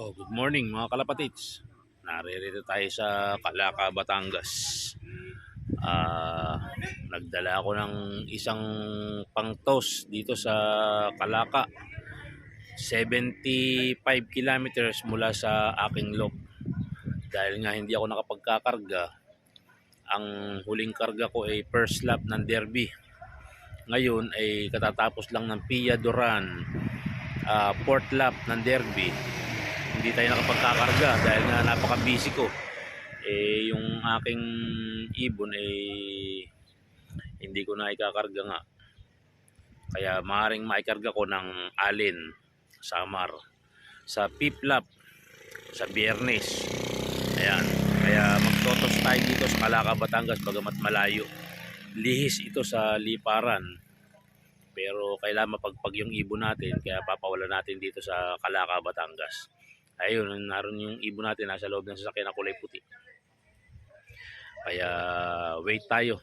Oh, good morning mga kalapatids. Naririto tayo sa Calaca, Batangas. Ah, nagdala ako ng isang pangtos dito sa Calaca. 75 kilometers mula sa aking lop. Dahil nga hindi ako nakapagkakarga, ang huling karga ko ay first lap ng derby. Ngayon ay katatapos lang ng Pia Duran, ah, fourth lap ng derby hindi tayo nakapagkakarga dahil nga napaka-busy ko. Eh, yung aking ibon eh hindi ko na ikakarga nga. Kaya maaaring maikarga ko ng alin, samar, sa piplap, sa biyernes. Ayan. Kaya magtotos tayo dito sa Calaca, Batangas bagamat malayo. Lihis ito sa liparan. Pero kailangan mapagpag yung ibon natin kaya papawala natin dito sa Calaca, Batangas ayun, naroon yung ibon natin nasa loob ng sasakyan na kulay puti. Kaya wait tayo.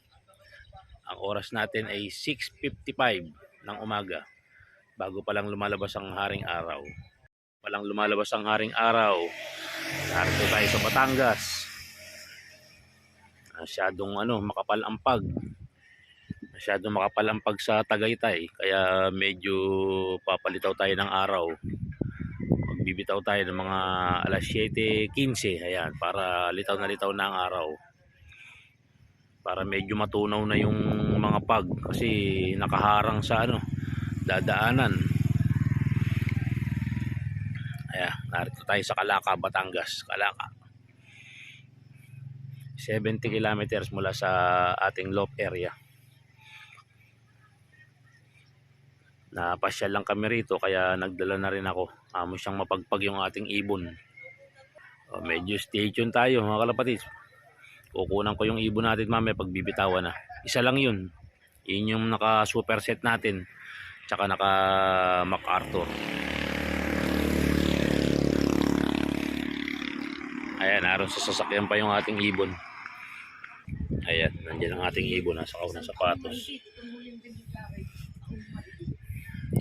Ang oras natin ay 6.55 ng umaga bago pa lang lumalabas ang haring araw. Palang lumalabas ang haring araw. Narito tayo sa Batangas. Masyadong ano, makapal ang pag. Masyadong makapal ang pag sa Tagaytay. Kaya medyo papalitaw tayo ng araw bibitaw tayo ng mga alas 7.15 ayan para litaw na litaw na ang araw. Para medyo matunaw na yung mga pag kasi nakaharang sa ano dadaanan. Ayan narito tayo sa Calaca Batangas Calaca. 70 kilometers mula sa ating loop area napasyal lang kami rito kaya nagdala na rin ako. Amo siyang mapagpag yung ating ibon. O, medyo stay tuned tayo mga kalapatid. Kukunan ko yung ibon natin mamaya pag bibitawan na. Isa lang yun. Yun yung naka super set natin tsaka naka MacArthur ayan naroon sa sasakyan pa yung ating ibon. Ayan nandiyan ang ating ibon nasa kaunang sapatos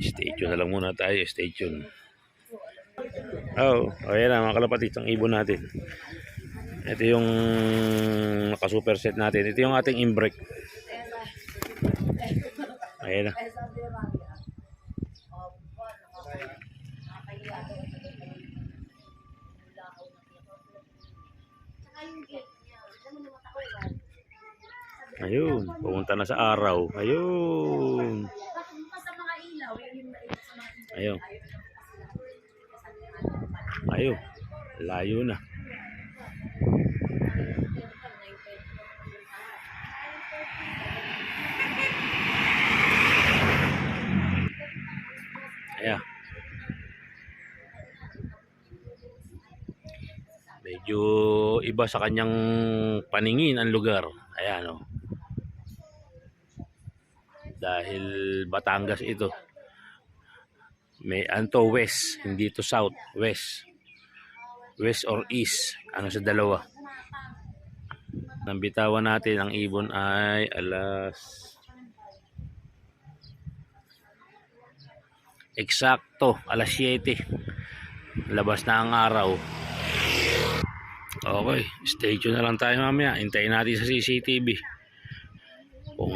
Stay tuned na lang muna tayo. Stay tuned. Oh, ayan na mga kalapatid, ang ibon natin. Ito yung naka-super set natin. Ito yung ating imbrek. Ayan na. Ayun, pumunta na sa araw. Ayun. Ayun. Ayun. Layo na. Ayan. Medyo iba sa kanyang paningin ang lugar. Ayan o. Dahil Batangas ito may anto west. Hindi to south west. West or east. Ano sa dalawa? Nang bitawan natin ang ibon ay alas eksakto alas 7 labas na ang araw. Okay stay tuned na lang tayo mamaya. Hintayin natin sa CCTV kung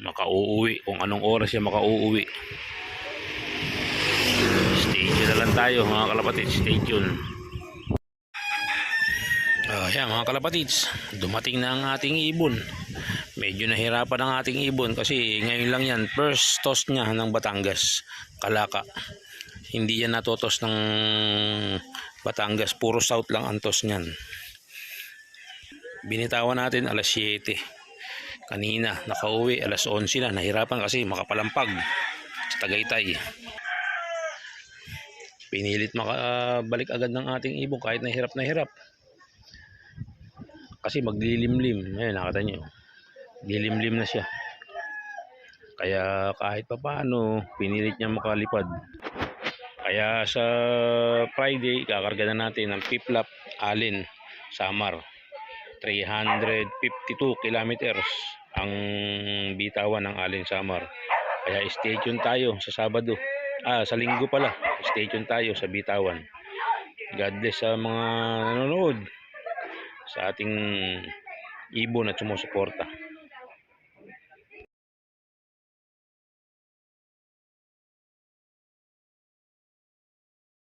makauuwi kung anong oras siya makauuwi tuned na lang tayo mga kalapatids. Stay tuned. Uh, yan mga kalapatids. Dumating na ang ating ibon. Medyo nahirapan ang ating ibon kasi ngayon lang yan first toss niya ng Batangas Kalaka. Hindi yan natotos ng Batangas puro south lang ang toss niyan. Binitawan natin alas 7 kanina nakauwi alas 11 na. Nahirapan kasi makapalampag sa Tagaytay pinilit makabalik agad ng ating ibon kahit nahirap na hirap. Kasi maglilimlim. Ayun nakita nyo lilimlim na siya. Kaya kahit pa paano pinilit niya makalipad. Kaya sa Friday kakarga na natin ng piplap alin Samar. 352 kilometers ang bitawan ng Alin Samar. Kaya stay tuned tayo sa Sabado. Ah, sa Linggo pala. stay tuned tayo sa bitawan. God bless sa mga nanonood sa ating ibon at sumusuporta.